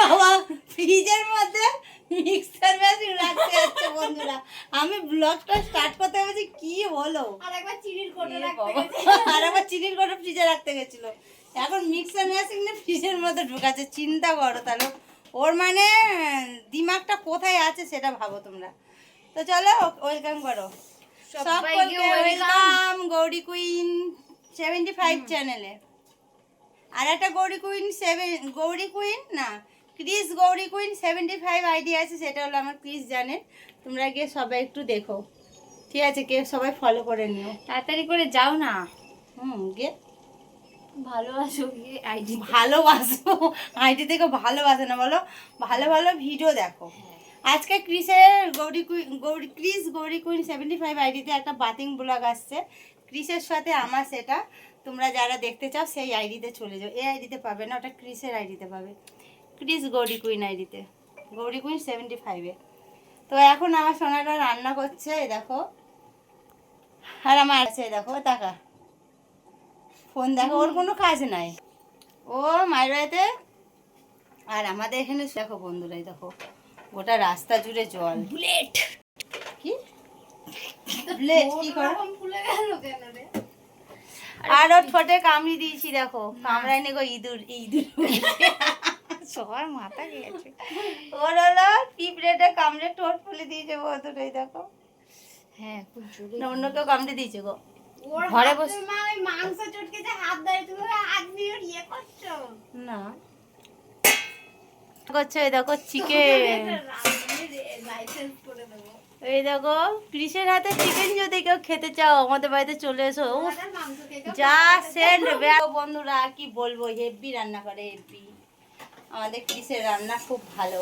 বাবা ফ্রিজের মধ্যে মিক্সার মেশিন রাখতে যাচ্ছে বন্ধুরা। আমি ব্লগটা স্টার্ট করতে গেছি কি হলো আর একবার চিনির কোটো রাখতে চিনির ফ্রিজে রাখতে গেছিল। এখন মিক্সার মেশিন ফ্রিজের মধ্যে ঢুকাচ্ছে চিন্তা করো তাহলে। ওর মানে দিমাগটা কোথায় আছে সেটা ভাবো তোমরা। তো চলো ওয়েলকাম করো। সকলকে welcome Gauri queen seventy five চ্যানেলে। আর একটা Gauri queen seven Gauri queen না Chris Gauri queen seventy five ID আছে সেটা হলো আমার ক্রিস জানে তোমরা গিয়ে সবাই একটু দেখো। ঠিক আছে কেউ সবাই ফলো করে নিও। তাড়াতাড়ি করে যাও না। হুম গিয়ে ভালোবাসো আইডি ভালোবাসো। আইডি থেকে ভালোবাসে না বলো। ভালো ভালো ভিডিও দেখো। আজকে ক্রিসের Gauri queen Gauri, Chris Gauri queen seventy five আইডিতে একটা বাতিং ব্লগ আসছে। ক্রিসের সাথে আমার সেটা। তোমরা যারা দেখতে চাও, সেই আইডিতে চলে যাও। এই আইডিতে পাবে না, ওটা ক্রিসের আইডিতে পাবে। ক্রিস গৌরী কুইন আইডিতে গৌরী কুইন সেভেন্টি ফাইভে তো এখন আমার সোনাটা রান্না করছে দেখো। আর আমার আছে দেখো, টাকা। ফোন দেখো, ওর কোনো কাজ নাই। ও মায়ের বাড়িতে? আর আমাদের এখানে, দেখো বন্ধুরাই দেখো। গোটা রাস্তা জুড়ে জল। বুলেট। কি? ব্লেড কি করো? ফুলে গেল কেন রে? আর ওর ঠোঁটে কামড়ি দিয়েছি দেখো। কামড়াই নে গো ইঁদুর ইঁদুর। সবার মাথা গেছে। ওর হলো পিঁপড়েটা কামড়ে ঠোঁট ফুলে দিয়েছে বন্ধুরাই দেখো। হ্যাঁ খুব জোরে না অন্য কেউ কামড়ে দিয়েছে গো। ঘরে বসে- মাংস চটকে যে হাত দেয় তুমি হাত দিয়ে ইয়ে করছ। না। করছে এই দেখো চিকেন এই দেখো কৃষের হাতে চিকেন যদি কেউ খেতে চাও আমাদের বাড়িতে চলে এসো। যা সেন্ট বন্ধুরা কি বলব হেভি রান্না করে হেভি আমাদের কৃষের রান্না খুব ভালো।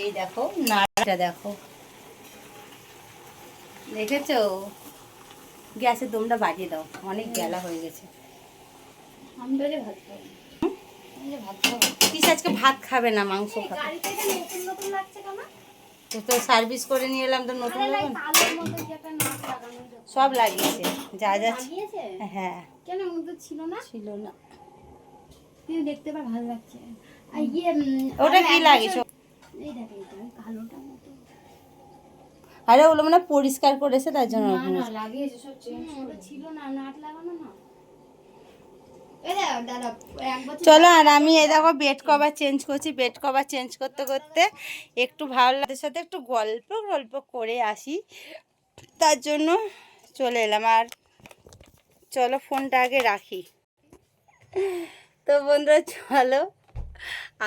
এই দেখো নাড়াটা দেখো। দেখেছ? গ্যাসের দমটা বাজিয়ে দাও অনেক গেলা হয়ে গেছে। আমি ভাত খাব। কৃষ আজকে ভাত খাবে না মাংস খাবে। তো তো সার্ভিস করে নিয়ে এলাম তো নতুন। সব লাগিয়েছে যা যা হ্যাঁ। কেন ছিল না? ছিল না। কিন্তু দেখতে পার ভালো লাগছে। আর ইয়ে ওটা কি এক লাগিয়েছো? এই দেখ এটা ওই মতো। আরে ওগুলো মানে পরিষ্কার করেছে তার জন্য। লাগিয়েছে সব চেঞ্জ ছিল না নাট লাগানো না এই দেখ দাদা এক বছর চলো আর আমি এই দেখো বেড কভার চেঞ্জ করছি। বেড কভার চেঞ্জ করতে করতে একটু ভালো লাগে সাথে একটু গল্প গল্প করে আসি। তার জন্য চলে এলাম আর চলো ফোনটা আগে রাখি। তো বন্ধুরা, চলো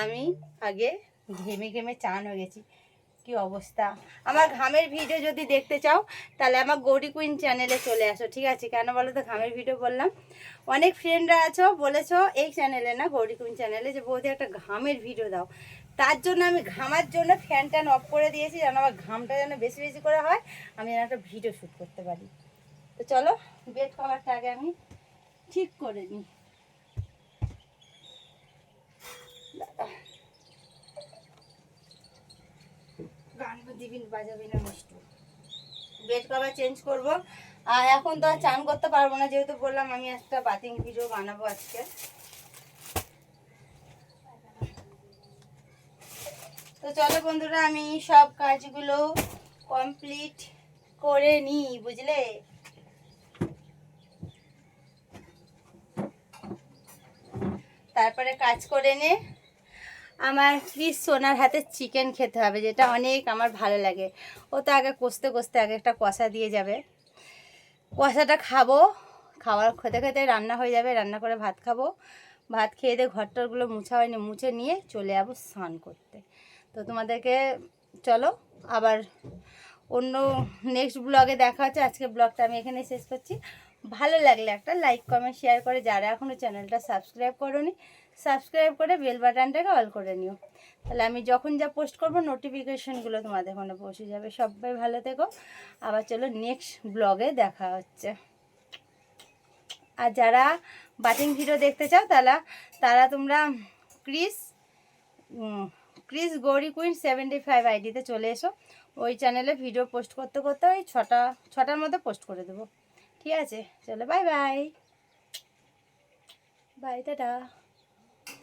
আমি আগে ঘেমে ঘেমে চান হয়ে গেছি। কি অবস্থা? আমার ঘামের ভিডিও যদি দেখতে চাও, তাহলে আমার গৌরী কুইন চ্যানেলে চলে আসো, ঠিক আছে? কেন বলো তো, ঘামের ভিডিও বললাম। অনেক ফ্রেন্ডরা আছো, বলেছ এই চ্যানেলে না, গৌরী কুইন চ্যানেলে যে বৌদি একটা ঘামের ভিডিও দাও। তার জন্য আমি ঘামার জন্য ফ্যান ট্যান অফ করে দিয়েছি, যেন আমার ঘামটা যেন বেশি বেশি করে হয়, আমি যেন একটা ভিডিও শ্যুট করতে পারি। তো চলো বেড কভারটা আগে আমি ঠিক করে নিই। এখন তো আর চান করতে পারব না, যেহেতু বললাম আমি একটা বাতিং ভিডিও বানাবো আজকে। তো চলো বন্ধুরা, আমি সব কাজগুলো কমপ্লিট করে নিই, বুঝলে? তারপরে কাজ করে নে। আমার প্লিজ সোনার হাতে চিকেন খেতে হবে, যেটা অনেক আমার ভালো লাগে। ও তো আগে কষতে কষতে আগে একটা কষা দিয়ে যাবে। কষাটা খাব, খাওয়ার খেতে খেতে রান্না হয়ে যাবে, রান্না করে ভাত খাব। ভাত খেয়ে দিয়ে ঘরটরগুলো মুছা হয়নি, মুছে নিয়ে চলে যাব স্নান করতে। তো তোমাদেরকে চলো, আবার অন্য নেক্সট ব্লগে দেখা হচ্ছে। আজকে ব্লগটা আমি এখানে শেষ করছি। ভালো লাগলে একটা লাইক কমেন্ট শেয়ার করে যারা এখনও চ্যানেলটা সাবস্ক্রাইব করোনি সাবস্ক্রাইব করে বেল বাটনটাকে অল করে নিও। তাহলে আমি যখন যা পোস্ট করব নোটিফিকেশনগুলো তোমাদের ফোনে পৌঁছে যাবে। সবাই ভালো থেকো। আবার চলো নেক্সট ব্লগে দেখা হচ্ছে। আর যারা বাটিং ভিডিও দেখতে চাও তারা তারা তোমরা Chris Chris Gauri queen seventy five আইডিতে চলে এসো। ওই চ্যানেলে ভিডিও পোস্ট করতে করতে ওই ছটা, ছটার মধ্যে পোস্ট করে দেবো। ঠিক আছে? চলো বাই বাই বাই টাটা।